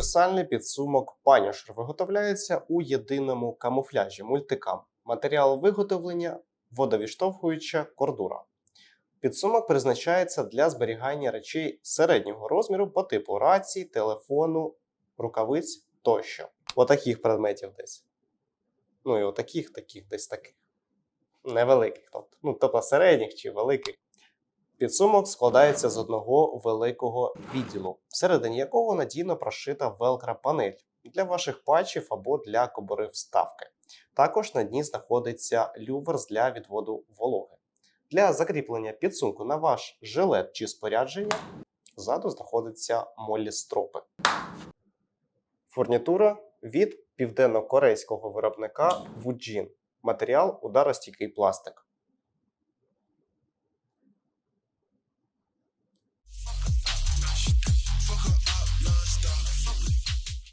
Універсальний підсумок Punisher виготовляється у єдиному камуфляжі мультикам. Матеріал виготовлення водовіштовхуюча кордура. Підсумок призначається для зберігання речей середнього розміру по типу рації, телефону, рукавиць тощо. Отаких предметів десь. Ну і отаких, таких, десь таких. Невеликих, тобто. Ну, тобто середніх чи великих. Підсумок складається з одного великого відділу, всередині якого надійно прошита велкра панель для ваших патчів або для кобури вставки. Також на дні знаходиться люверс для відводу вологи. Для закріплення підсумку на ваш жилет чи спорядження ззаду знаходяться молі стропи. Фурнітура від південно-корейського виробника Wujin. Матеріал ударостійкий пластик.